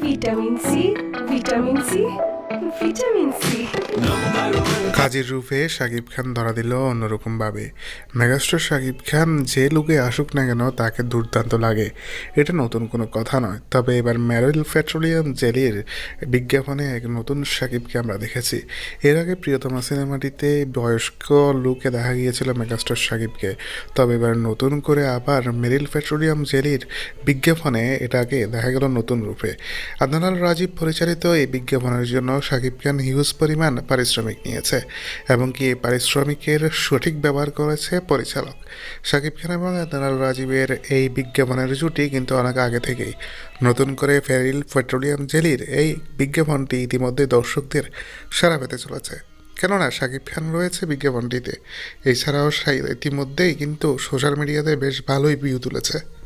Vitamin C vitamin C vitamin C কাজের রূপে শাকিব খান ধরা দিল অন্যরকমভাবে। মেগাস্টার শাকিব খান যে লুকে আসুক না কেন তাকে দুর্দান্ত লাগে। এটা নতুন কোনো কথা নয়। তবে এবার ম্যারিল পেট্রোলিয়াম জেলির বিজ্ঞাপনে এক নতুন শাকিবকে আমরা দেখেছি। এর আগে প্রিয়তমা সিনেমাটিতে বয়স্ক লুকে দেখা গিয়েছিল মেগাস্টার শাকিবকে। তবে এবার নতুন করে আবার মেরিল পেট্রোলিয়াম জেলির বিজ্ঞাপনে এটাকে দেখা গেল নতুন রূপে। আদনাল রাজীব পরিচালিত এই বিজ্ঞাপনের জন্য শাকিব খান হিউজ পরিমাণ পারিশ্রমিক নিয়েছে। এবং কি পারিশ্রমিকের সঠিক ব্যবহার করেছে পরিচালক। শাকিব খান এবং আদনাল রাজীবের এই বিজ্ঞাপনের জুটি কিন্তু অনেক আগে থেকেই। নতুন করে ফেরিল পেট্রোলিয়াম জেলির এই বিজ্ঞাপনটি ইতিমধ্যে দর্শকদের সারা পেতে চলেছে। কেননা শাকিব খান রয়েছে বিজ্ঞাপনটিতে। এছাড়াও ইতিমধ্যেই কিন্তু সোশ্যাল মিডিয়াতে বেশ ভালোই ভিউ তুলেছে।